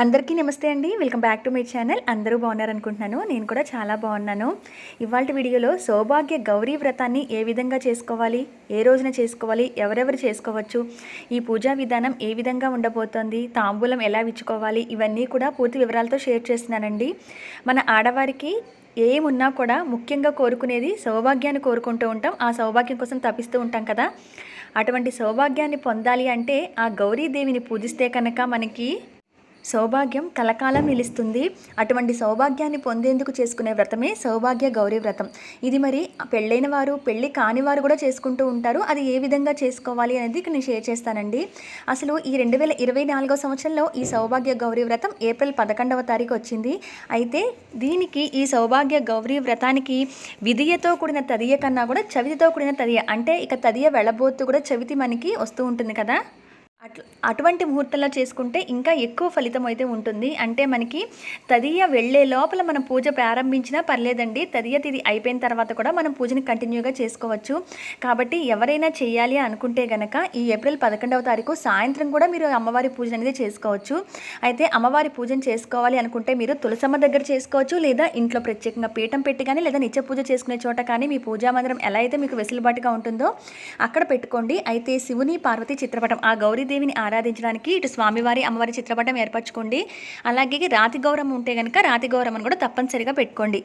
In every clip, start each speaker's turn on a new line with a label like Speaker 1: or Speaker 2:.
Speaker 1: అందరికీ నమస్తే అండి. Welcome back to my channel. అందరూ బాగున్నారనుకుంటున్నాను. నేను కూడా చాలా బాగున్నాను. ఇవాళ వీడియోలో సౌభాగ్య గౌరీ వ్రతాన్ని ఏ విధంగా చేసుకోవాలి? ఏ రోజున చేసుకోవాలి? ఎవరెవరు చేసుకోవచ్చు? ఈ పూజా విధానం ఏ విధంగా ఉండబోతోంది? తాంబూలం ఎలా ఇచ్చుకోవాలి ఇవన్నీ కూడా పూర్తి వివరాలతో షేర్ చేస్తున్నానండి. మన ఆడవారికి ఏమున్నా కూడా ముఖ్యంగా కోరుకునేది సౌభాగ్యాన్ని కోరుకుంటూ ఉంటాం. ఆ సౌభాగ్యం కోసం తపిస్తూ ఉంటాం కదా. అటువంటి సౌభాగ్యాన్ని పొందాలి అంటే ఆ గౌరీదేవిని పూజిస్తే కనుక మనకి సౌభాగ్యం కలకాలం నిలుస్తుంది. అటువంటి సౌభాగ్యాన్ని పొందేందుకు చేసుకునే వ్రతమే సౌభాగ్య గౌరీ వ్రతం. ఇది మరి పెళ్ళైన వారు పెళ్ళి కాని వారు కూడా చేసుకుంటూ ఉంటారు. అది ఏ విధంగా చేసుకోవాలి అనేది ఇక్కడ నేను షేర్ చేస్తానండి. అసలు ఈ రెండు వేల ఇరవై నాలుగో సంవత్సరంలో ఈ సౌభాగ్య గౌరీ వ్రతం ఏప్రిల్ పదకొండవ తారీఖు వచ్చింది. అయితే దీనికి ఈ సౌభాగ్య గౌరీ వ్రతానికి విధియతో కూడిన తదియ కన్నా కూడా చవితితో కూడిన తదియ అంటే ఇక తదియ వెళ్ళబోతు కూడా చవితి మనకి వస్తూ ఉంటుంది కదా? అట్ల అటువంటి ముహూర్తంలో చేసుకుంటే ఇంకా ఎక్కువ ఫలితం అయితే ఉంటుంది. అంటే మనకి తదియ వెళ్ళే లోపల మనం పూజ ప్రారంభించినా పర్లేదండి. తదియ తిది అయిపోయిన తర్వాత కూడా మనం పూజని కంటిన్యూగా చేసుకోవచ్చు. కాబట్టి ఎవరైనా చేయాలి అనుకుంటే గనక ఈ ఏప్రిల్ పదకొండవ తారీఖు సాయంత్రం కూడా మీరు అమ్మవారి పూజ అనేది చేసుకోవచ్చు. అయితే అమ్మవారి పూజను చేసుకోవాలి అనుకుంటే మీరు తులసమ్మ దగ్గర చేసుకోవచ్చు. లేదా ఇంట్లో ప్రత్యేకంగా పీఠం పెట్టి కానీ లేదా నిత్య పూజ చేసుకునే చోట కానీ మీ పూజా మందిరం ఎలా అయితే మీకు వెసులుబాటుగా ఉంటుందో అక్కడ పెట్టుకోండి. అయితే శివుని పార్వతి చిత్రపటం ఆ గౌరీ గౌరీదేవిని ఆరాధించడానికి ఇటు స్వామివారి అమ్మవారి చిత్రపటం ఏర్పరచుకోండి. అలాగే రాతి గౌరవం ఉంటే కనుక రాతి గౌరవం కూడా తప్పనిసరిగా పెట్టుకోండి.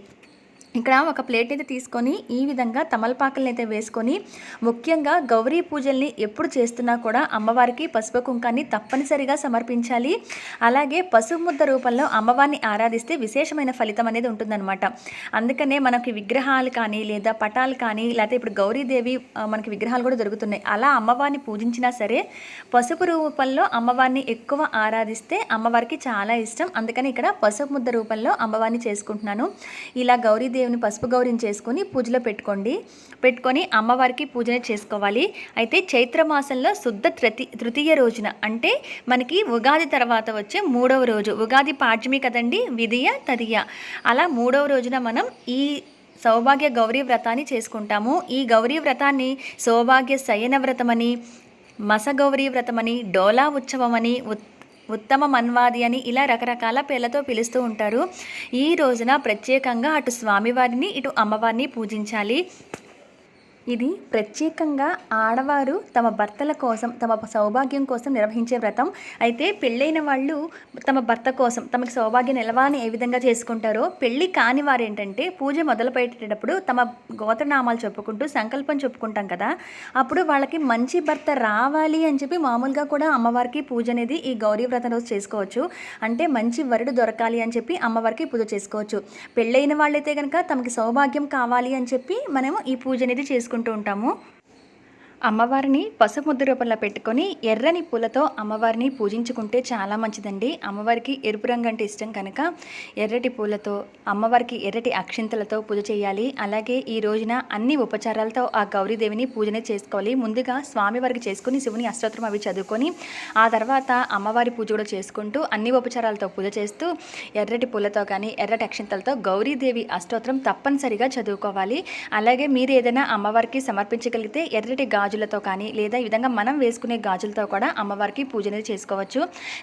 Speaker 1: ఇక్కడ ఒక ప్లేట్ అయితే తీసుకొని ఈ విధంగా తమలపాకులను అయితే వేసుకొని ముఖ్యంగా గౌరీ పూజల్ని ఎప్పుడు చేస్తున్నా కూడా అమ్మవారికి పసుపు కుంకాన్ని తప్పనిసరిగా సమర్పించాలి. అలాగే పసుపు ముద్ద రూపంలో అమ్మవారిని ఆరాధిస్తే విశేషమైన ఫలితం అనేది ఉంటుందన్నమాట. అందుకనే మనకి విగ్రహాలు కానీ లేదా పటాలు కానీ లేకపోతే ఇప్పుడు గౌరీదేవి మనకి విగ్రహాలు కూడా దొరుకుతున్నాయి. అలా అమ్మవారిని పూజించినా సరే పసుపు రూపంలో అమ్మవారిని ఎక్కువ ఆరాధిస్తే అమ్మవారికి చాలా ఇష్టం. అందుకని ఇక్కడ పసుపు ముద్ద రూపంలో అమ్మవారిని చేసుకుంటున్నాను. ఇలా గౌరీదేవిని పసుపు గౌరిని చేసుకొని పూజలో పెట్టుకోండి. పెట్టుకొని అమ్మవారికి పూజన చేసుకోవాలి. అయితే చైత్ర మాసంలో శుద్ధ తృతి తృతీయ రోజున అంటే మనకి ఉగాది తర్వాత వచ్చే మూడవ రోజు. ఉగాది పాడ్యమి కదండి? విధియ తదియ. అలా మూడవ రోజున మనం ఈ సౌభాగ్య గౌరీ వ్రతాన్ని చేసుకుంటాము. ఈ గౌరీ వ్రతాన్ని సౌభాగ్య శయన వ్రతమని మసగౌరీ వ్రతమని డోలా ఉత్సవమని ఉత్తమ మన్వాది అని ఇలా రకరకాల పేర్లతో పిలుస్తూ ఉంటారు. ఈ రోజున ప్రత్యేకంగా అటు స్వామివారిని ఇటు అమ్మవారిని పూజించాలి. ఇది ప్రత్యేకంగా ఆడవారు తమ భర్తల కోసం తమ సౌభాగ్యం కోసం నిర్వహించే వ్రతం. అయితే పెళ్ళైన వాళ్ళు తమ భర్త కోసం తమకు సౌభాగ్యం నిలవాని ఏ విధంగా చేసుకుంటారో పెళ్ళి కాని వారు ఏంటంటే పూజ మొదలుపెట్టేటప్పుడు తమ గోత్రనామాలు చెప్పుకుంటూ సంకల్పం చెప్పుకుంటాం కదా. అప్పుడు వాళ్ళకి మంచి భర్త రావాలి అని చెప్పి మామూలుగా కూడా అమ్మవారికి పూజ అనేది ఈ గౌరీ వ్రతం రోజు చేసుకోవచ్చు. అంటే మంచి వరుడు దొరకాలి అని చెప్పి అమ్మవారికి పూజ చేసుకోవచ్చు. పెళ్ళైన వాళ్ళైతే కనుక తమకి సౌభాగ్యం కావాలి అని చెప్పి మనము ఈ పూజ అనేది చేసుకుంటూ ఉంటాము. అమ్మవారిని పసుపు ముద్దు రూపంలో పెట్టుకొని ఎర్రని పూలతో అమ్మవారిని పూజించుకుంటే చాలా మంచిదండి. అమ్మవారికి ఎరుపు రంగు అంటే ఇష్టం కనుక ఎర్రటి పూలతో అమ్మవారికి ఎర్రటి అక్షింతలతో పూజ చేయాలి. అలాగే ఈ రోజున అన్ని ఉపచారాలతో ఆ గౌరీదేవిని పూజనే చేసుకోవాలి. ముందుగా స్వామివారికి చేసుకుని శివుని అష్టోత్తరం అవి చదువుకొని ఆ తర్వాత అమ్మవారి పూజ కూడా చేసుకుంటూ అన్ని ఉపచారాలతో పూజ చేస్తూ ఎర్రటి పూలతో కానీ ఎర్రటి అక్షింతలతో గౌరీదేవి అష్టోత్తరం తప్పనిసరిగా చదువుకోవాలి. అలాగే మీరు ఏదైనా అమ్మవారికి సమర్పించగలిగితే ఎర్రటి గాజులతో కానీ లేదా ఈ విధంగా మనం వేసుకునే గాజులతో కూడా అమ్మవారికి పూజ అనేది చేసుకోవచ్చు.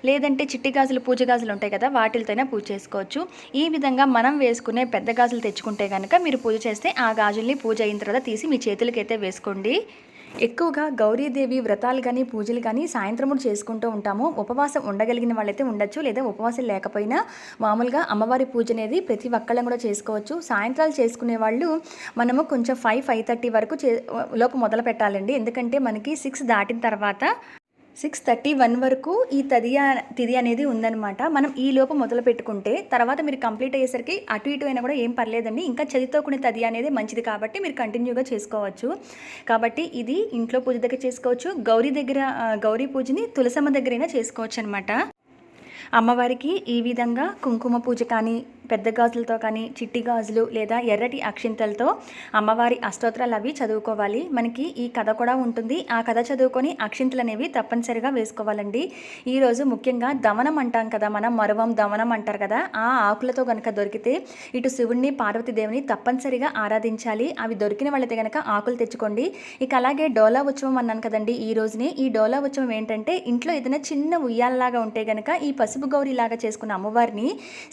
Speaker 1: లేదంటే చిట్టి గాజులు పూజ గాజులు ఉంటాయి కదా వాటితోనే పూజ చేసుకోవచ్చు. ఈ విధంగా మనం వేసుకునే పెద్ద గాజులు తెచ్చుకుంటే కనుక మీరు పూజ చేస్తే ఆ గాజుల్ని పూజ అయిన తర్వాత తీసి మీ చేతులకైతే వేసుకోండి. ఎక్కువగా గౌరీదేవి వ్రతాలు కానీ పూజలు కానీ సాయంత్రముడు చేసుకుంటూ ఉంటాము. ఉపవాసం ఉండగలిగిన వాళ్ళైతే ఉండొచ్చు లేదా ఉపవాసం లేకపోయినా మామూలుగా అమ్మవారి పూజ అనేది ప్రతి ఒక్కళ్ళం కూడా చేసుకోవచ్చు. సాయంత్రాలు చేసుకునే వాళ్ళు మనము కొంచెం ఫైవ్ ఫైవ్ థర్టీ వరకు చే లోపు మొదలు పెట్టాలండి ఎందుకంటే మనకి సిక్స్ దాటిన తర్వాత సిక్స్ థర్టీ వన్ వరకు ఈ తదియా తిది అనేది ఉందనమాట మనం ఈ లోపు మొదలు పెట్టుకుంటే తర్వాత మీరు కంప్లీట్ అయ్యేసరికి అటు ఇటు అయినా కూడా ఏం పర్లేదండి. ఇంకా చదితో తది అనేది మంచిది కాబట్టి మీరు కంటిన్యూగా చేసుకోవచ్చు. కాబట్టి ఇది ఇంట్లో పూజ దగ్గర చేసుకోవచ్చు. గౌరీ దగ్గర గౌరీ పూజని తులసమ్మ దగ్గరైనా చేసుకోవచ్చు అనమాట అమ్మవారికి ఈ విధంగా కుంకుమ పూజ కానీ పెద్ద గాజులతో కానీ చిట్టి గాజులు లేదా ఎర్రటి అక్షింతలతో అమ్మవారి అష్టోత్తరాలు అవి చదువుకోవాలి. మనకి ఈ కథ కూడా ఉంటుంది. ఆ కథ చదువుకొని అక్షింతలు అనేవి తప్పనిసరిగా వేసుకోవాలండి. ఈరోజు ముఖ్యంగా దమనం అంటాం కదా మనం మరువం దమనం అంటారు కదా. ఆ ఆకులతో కనుక దొరికితే ఇటు శివుణ్ణి పార్వతీదేవిని తప్పనిసరిగా ఆరాధించాలి. అవి దొరికిన వాళ్ళైతే కనుక ఆకులు తెచ్చుకోండి. ఇక అలాగే డోలా ఉత్సవం అన్నాను కదండి. ఈ రోజుని ఈ డోలా ఉత్సవం ఏంటంటే ఇంట్లో ఏదైనా చిన్న ఉయ్యాలలాగా ఉంటే కనుక ఈ పసుపు గౌరి లాగా చేసుకున్న అమ్మవారిని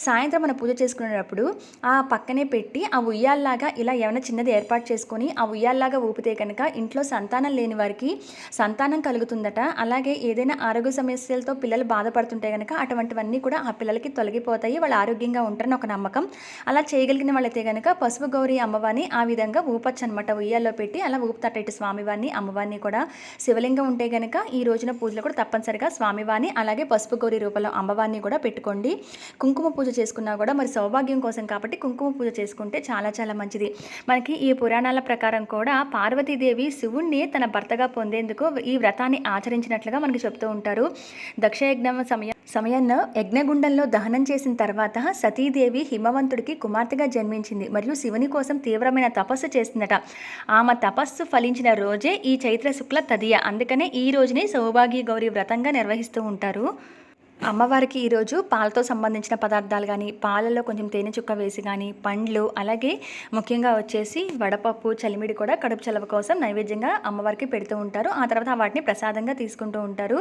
Speaker 1: సాయంత్రం మన పూజ చేసుకునేటప్పుడు ఆ పక్కనే పెట్టి ఆ ఉయ్యాల్లాగా ఇలా ఏమైనా చిన్నది ఏర్పాటు చేసుకొని ఆ ఉయ్యాల్లాగా ఊపితే కనుక ఇంట్లో సంతానం లేని వారికి సంతానం కలుగుతుందట. అలాగే ఏదైనా ఆరోగ్య సమస్యలతో పిల్లలు బాధపడుతుంటే కనుక అటువంటివన్నీ కూడా ఆ పిల్లలకి తొలగిపోతాయి. వాళ్ళు ఆరోగ్యంగా ఉంటారని ఒక నమ్మకం. అలా చేయగలిగిన వాళ్ళైతే కనుక పసుపు గౌరి అమ్మవారిని ఆ విధంగా ఊపచ్చు అనమాట ఉయ్యాల్లో పెట్టి అలా ఊపుతాట ఇటు స్వామివారిని అమ్మవారిని కూడా. శివలింగం ఉంటే కనుక ఈ రోజున పూజలో కూడా తప్పనిసరిగా స్వామివారిని అలాగే పసుపు గౌరీ రూపంలో అమ్మవారిని కూడా పెట్టుకోండి. కుంకుమ పూజ చేసుకున్నా కూడా మరి సౌభాగ్యం కోసం కాబట్టి కుంకుమ పూజ చేసుకుంటే చాలా చాలా మంచిది. మనకి ఈ పురాణాల ప్రకారం కూడా పార్వతీదేవి శివుణ్ణి తన భర్తగా పొందేందుకు ఈ వ్రతాన్ని ఆచరించినట్లుగా మనకి చెప్తూ ఉంటారు. దక్షయజ్ఞం సమయం సమయంలో యజ్ఞగుండంలో దహనం చేసిన తర్వాత సతీదేవి హిమవంతుడికి కుమార్తెగా జన్మించింది మరియు శివుని కోసం తీవ్రమైన తపస్సు చేసిందట. ఆమె తపస్సు ఫలించిన రోజే ఈ చైత్ర శుక్ల తదియ. అందుకనే ఈ రోజుని సౌభాగ్య గౌరీ వ్రతంగా నిర్వహిస్తూ ఉంటారు. అమ్మవారికి ఈరోజు పాలతో సంబంధించిన పదార్థాలు కానీ పాలలో కొంచెం తేనె చుక్క వేసి కానీ పండ్లు అలాగే ముఖ్యంగా వచ్చేసి వడపప్పు చలిమిడి కూడా కడుపు చలవ కోసం నైవేద్యంగా అమ్మవారికి పెడుతూ ఉంటారు. ఆ తర్వాత వాటిని ప్రసాదంగా తీసుకుంటూ ఉంటారు.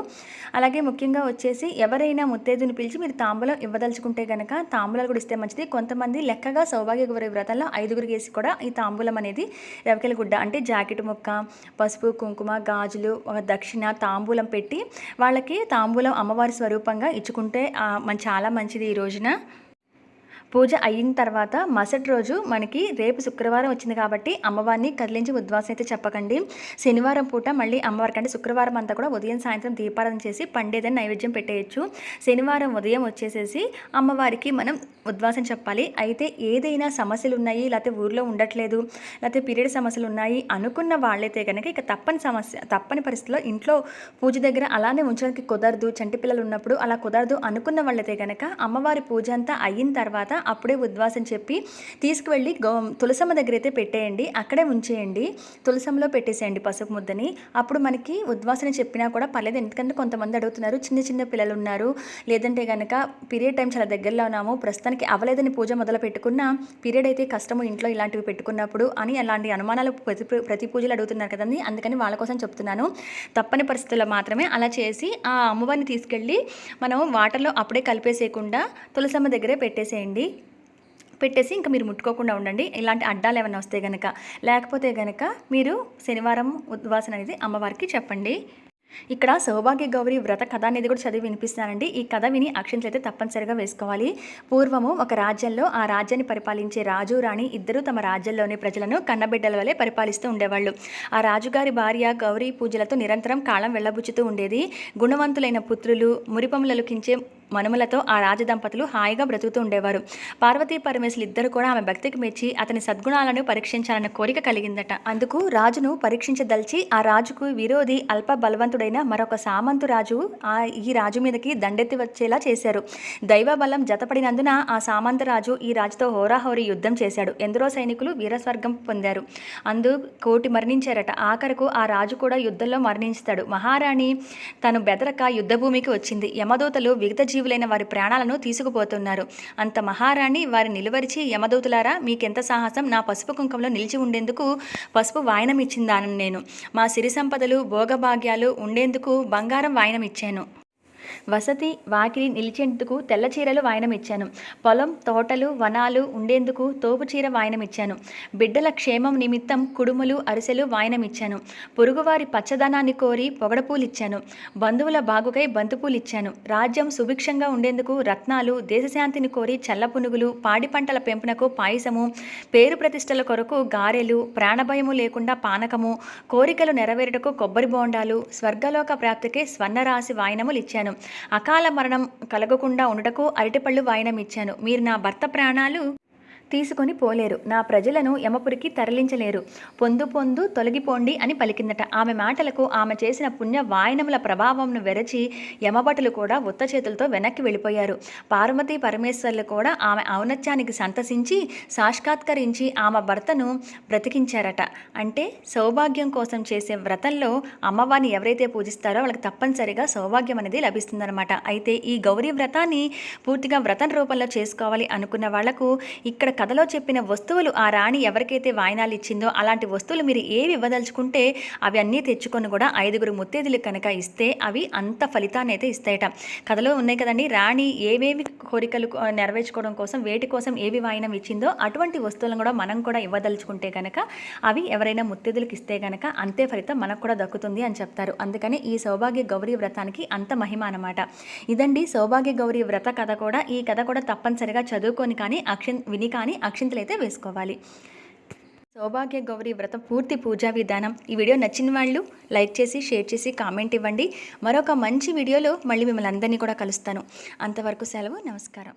Speaker 1: అలాగే ముఖ్యంగా వచ్చేసి ఎవరైనా ముత్తేదుని పిలిచి మీరు తాంబూలం ఇవ్వదలుచుకుంటే కనుక తాంబూలాలు కూడా ఇస్తే మంచిది. కొంతమంది లెక్కగా సౌభాగ్య గౌరవ వ్రతంలో ఐదుగురు వేసి కూడా ఈ తాంబూలం అనేది రవికెల గుడ్డ అంటే జాకెట్ ముక్క పసుపు కుంకుమ గాజులు ఒక దక్షిణ తాంబూలం పెట్టి వాళ్ళకి తాంబూలం అమ్మవారి స్వరూపంగా ఇచ్చుకుంటే చాలా మంచిది ఈ రోజున. పూజ అయిన తర్వాత మరుసటి రోజు మనకి రేపు శుక్రవారం వచ్చింది కాబట్టి అమ్మవారిని కదిలించి ఉద్వాసం అయితే చెప్పకండి. శనివారం పూట మళ్ళీ అమ్మవారికి అంటే శుక్రవారం అంతా కూడా ఉదయం సాయంత్రం దీపారాధన చేసి పండేదని నైవేద్యం పెట్టేయచ్చు. శనివారం ఉదయం వచ్చేసేసి అమ్మవారికి మనం ఉద్వాసం చెప్పాలి. అయితే ఏదైనా సమస్యలు ఉన్నాయి లేకపోతే ఊర్లో ఉండట్లేదు లేకపోతే పీరియడ్ సమస్యలు ఉన్నాయి అనుకున్న వాళ్ళైతే కనుక ఇక తప్పని సమస్య తప్పని పరిస్థితిలో ఇంట్లో పూజ దగ్గర అలానే ఉంచడానికి కుదరదు. చంటి పిల్లలు ఉన్నప్పుడు అలా కుదరదు అనుకున్న వాళ్ళైతే కనుక అమ్మవారి పూజ అంతా అయిన తర్వాత అప్పుడే ఉద్వాసం చెప్పి తీసుకువెళ్ళి గో తులసమ్మ దగ్గర అయితే పెట్టేయండి అక్కడే ఉంచేయండి తులసంలో పెట్టేసేయండి పసుపు ముద్దని. అప్పుడు మనకి ఉద్వాసన చెప్పినా కూడా పర్లేదు. ఎందుకంటే కొంతమంది అడుగుతున్నారు చిన్న చిన్న పిల్లలు ఉన్నారు లేదంటే కనుక పీరియడ్ టైం చాలా దగ్గరలో ఉన్నాము ప్రస్తుతానికి అవలేదని పూజ మొదలు పెట్టుకున్నా పీరియడ్ అయితే కష్టము ఇంట్లో ఇలాంటివి పెట్టుకున్నప్పుడు అని అలాంటి అనుమానాలు ప్రతి ప్రతి పూజలు అడుగుతున్నారు కదండి. అందుకని వాళ్ళ కోసం చెప్తున్నాను. తప్పని పరిస్థితుల్లో మాత్రమే అలా చేసి ఆ అమ్మవారిని తీసుకెళ్ళి మనం వాటర్లో అప్పుడే కలిపేసేయకుండా తులసమ్మ దగ్గరే పెట్టేసేయండి. పెట్టేసి ఇంకా మీరు ముట్టుకోకుండా ఉండండి. ఇలాంటి అడ్డాలు ఏమైనా వస్తే కనుక లేకపోతే కనుక మీరు శనివారం ఉద్వాసన అనేది అమ్మవారికి చెప్పండి. ఇక్కడ సౌభాగ్య గౌరి వ్రత కథ అనేది కూడా చదివి వినిపిస్తున్నానండి. ఈ కథ విని అక్షంతలు అయితే తప్పనిసరిగా వేసుకోవాలి. పూర్వము ఒక రాజ్యంలో ఆ రాజ్యాన్ని పరిపాలించే రాజు రాణి ఇద్దరు తమ రాజ్యంలోని ప్రజలను కన్నబిడ్డల వలె పరిపాలిస్తూ ఉండేవాళ్ళు. ఆ రాజుగారి భార్య గౌరీ పూజలతో నిరంతరం కాలం వెళ్ళబుచ్చుతూ ఉండేది. గుణవంతులైన పుత్రులు మురిపములకించే మనుమలతో ఆ రాజదంపతులు హాయిగా బ్రతుకుతూ ఉండేవారు. పార్వతీ పరమేశ్వరులు ఇద్దరు కూడా ఆమె భక్తికి మెచ్చి అతని సద్గుణాలను పరీక్షించాలన్న కోరిక కలిగిందట. అందుకు రాజును పరీక్షించదలిచి ఆ రాజుకు విరోధి అల్ప బలవంతుడైన మరొక సామంతు రాజు ఆ ఈ రాజు మీదకి దండెత్తి వచ్చేలా చేశారు. దైవ బలం జతపడినందున ఆ సామంత రాజు ఈ రాజుతో హోరాహోరీ యుద్ధం చేశాడు. ఎందరో సైనికులు వీరస్వర్గం పొందారు. అందు కోటి మరణించారట. ఆఖరకు ఆ రాజు కూడా యుద్ధంలో మరణించుతాడు. మహారాణి తను బెదరక యుద్ధభూమికి వచ్చింది. యమదూతలు విగత జీవులైన వారి ప్రాణాలను తీసుకుపోతున్నారు. అంత మహారాణి వారి నిలువరిచి యమదూతులారా మీకెంత సాహసం? నా పసుపు కుంకంలో నిలిచి ఉండేందుకు పసుపు వాయనం ఇచ్చిందానని నేను. మా సిరి సంపదలు భోగభాగ్యాలు ఉండేందుకు బంగారం వాయనం ఇచ్చాను వసతి వాకిలి నిలిచేందుకు తెల్ల చీరలు వాయనం ఇచ్చాను పొలం తోటలు వనాలు ఉండేందుకు తోపు చీర వాయనం ఇచ్చాను బిడ్డల క్షేమం నిమిత్తం కుడుములు అరిసెలు వాయనం ఇచ్చాను పొరుగువారి పచ్చదనాన్ని కోరి పొగడపూలు ఇచ్చాను బంధువుల బాగుకై బంతిపూలు ఇచ్చాను రాజ్యం సుభిక్షంగా ఉండేందుకు రత్నాలు దేశశాంతిని కోరి చల్ల పునుగులు పాడి పంటల పెంపునకు పాయసము పేరు ప్రతిష్టల కొరకు గారెలు ప్రాణభయము లేకుండా పానకము కోరికలు నెరవేరుటకు కొబ్బరి బోండాలు స్వర్గలోక ప్రాప్తికి స్వర్ణరాశి వాయనములు ఇచ్చాను అకాల మరణం కలగకుండా ఉండటకు అరటిపళ్ళు వాయినం ఇచ్చాను. మీరు నా భర్త ప్రాణాలు తీసుకొని పోలేరు. నా ప్రజలను యమపురికి తరలించలేరు. పొందు పొందు తొలగిపోండి అని పలికిందట. ఆమె మాటలకు ఆమె చేసిన పుణ్య వాయనముల ప్రభావంను వెరచి యమభటులు కూడా ఉత్త చేతులతో వెనక్కి వెళ్ళిపోయారు. పార్వతీ పరమేశ్వర్లు కూడా ఆమె ఔన్నత్యానికి సంతసించి సాక్షాత్కరించి ఆమె భర్తను బ్రతికించారట. అంటే సౌభాగ్యం కోసం చేసే వ్రతంలో అమ్మవారిని ఎవరైతే పూజిస్తారో వాళ్ళకి తప్పనిసరిగా సౌభాగ్యం అనేది లభిస్తుందన్నమాట. అయితే ఈ గౌరీ వ్రతాన్ని పూర్తిగా వ్రతం రూపంలో చేసుకోవాలి అనుకున్న వాళ్ళకు ఇక్కడ కథలో చెప్పిన వస్తువులు ఆ రాణి ఎవరికైతే వాయినాలు ఇచ్చిందో అలాంటి వస్తువులు మీరు ఏవి ఇవ్వదలుచుకుంటే అవి అన్నీ తెచ్చుకొని కూడా ఐదుగురు ముత్తేదులు కనుక ఇస్తే అవి అంత ఫలితాన్ని అయితే ఇస్తాయట. కథలో ఉన్నాయి కదండి రాణి ఏవేవి కోరికలు నెరవేర్చుకోవడం కోసం వేటి కోసం ఏవి వాయినం ఇచ్చిందో అటువంటి వస్తువులను కూడా మనం కూడా ఇవ్వదలుచుకుంటే కనుక అవి ఎవరైనా ముత్తేదులకు ఇస్తే కనుక అంతే ఫలితం మనకు కూడా దక్కుతుంది అని చెప్తారు. అందుకని ఈ సౌభాగ్య గౌరీ వ్రతానికి అంత మహిమ అన్నమాట. ఇదండి సౌభాగ్య గౌరీ వ్రత కథ కూడా. ఈ కథ కూడా తప్పనిసరిగా చదువుకొని కానీ అక్షన్ విని కానీ అక్షింతలు అయితే వేసుకోవాలి. సౌభాగ్య గౌరి వ్రతం పూర్తి పూజా విధానం. ఈ వీడియో నచ్చిన వాళ్ళు లైక్ చేసి షేర్ చేసి కామెంట్ ఇవ్వండి. మరొక మంచి వీడియోలో మళ్ళీ మిమ్మల్ని అందరినీ కూడా కలుస్తాను. అంతవరకు సెలవు నమస్కారం.